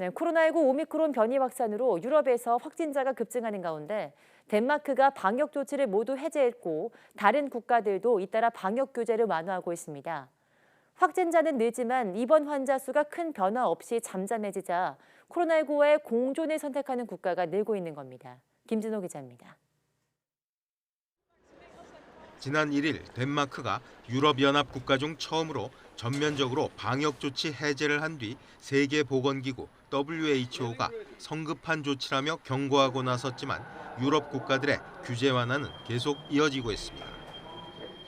네, 코로나19 오미크론 변이 확산으로 유럽에서 확진자가 급증하는 가운데 덴마크가 방역 조치를 모두 해제했고 다른 국가들도 잇따라 방역 규제를 완화하고 있습니다. 확진자는 늘지만 입원 환자 수가 큰 변화 없이 잠잠해지자 코로나19와의 공존을 선택하는 국가가 늘고 있는 겁니다. 김진호 기자입니다. 지난 1일 덴마크가 유럽연합 국가 중 처음으로 전면적으로 방역 조치 해제를 한 뒤 세계 보건기구 WHO가 성급한 조치라며 경고하고 나섰지만 유럽 국가들의 규제 완화는 계속 이어지고 있습니다.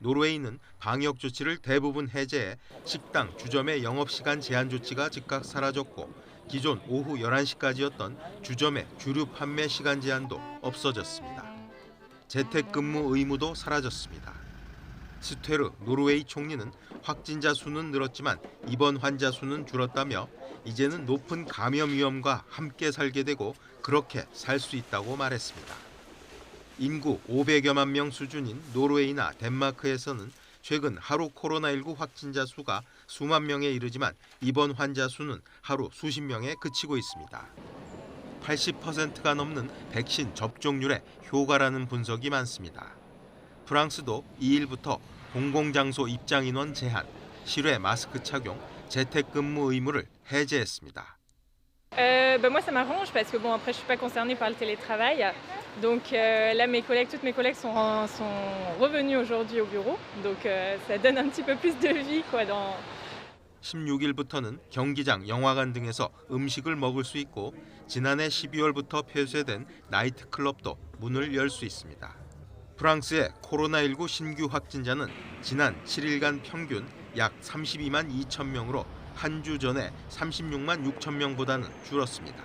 노르웨이는 방역 조치를 대부분 해제해 식당, 주점의 영업시간 제한 조치가 즉각 사라졌고 기존 오후 11시까지였던 주점의 주류 판매 시간 제한도 없어졌습니다. 재택근무 의무도 사라졌습니다. 스테르 노르웨이 총리는 확진자 수는 늘었지만 입원 환자 수는 줄었다며 이제는 높은 감염 위험과 함께 살게 되고 그렇게 살 수 있다고 말했습니다. 인구 500여만 명 수준인 노르웨이나 덴마크에서는 최근 하루 코로나19 확진자 수가 수만 명에 이르지만 입원 환자 수는 하루 수십 명에 그치고 있습니다. 80%가 넘는 백신 접종률에 효과라는 분석이 많습니다. 프랑스도 2일부터 공공장소 입장 인원 제한, 실외 마스크 착용, 재택근무 의무를 해제했습니다. Euh, ben moi, ça m'arrange parce que bon, après, je suis pas concernée par le télétravail. Donc euh, là, mes collègues, toutes mes collègues sont, ren- sont revenues aujourd'hui au bureau. Donc euh, ça donne un petit peu plus de vie quoi, dans, 16일부터는 경기장, 영화관 등에서 음식을 먹을 수 있고 지난해 12월부터 폐쇄된 나이트클럽도 문을 열 수 있습니다. 프랑스의 코로나19 신규 확진자는 지난 7일간 평균 약 32만 2천 명으로 한 주 전에 36만 6천 명보다는 줄었습니다.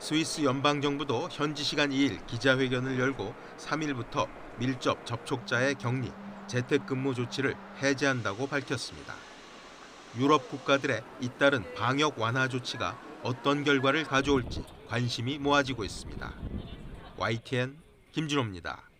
스위스 연방 정부도 현지 시간 2일 기자회견을 열고 3일부터 밀접 접촉자의 격리, 재택근무 조치를 해제한다고 밝혔습니다. 유럽 국가들의 잇따른 방역 완화 조치가 어떤 결과를 가져올지 관심이 모아지고 있습니다. YTN 김준호입니다.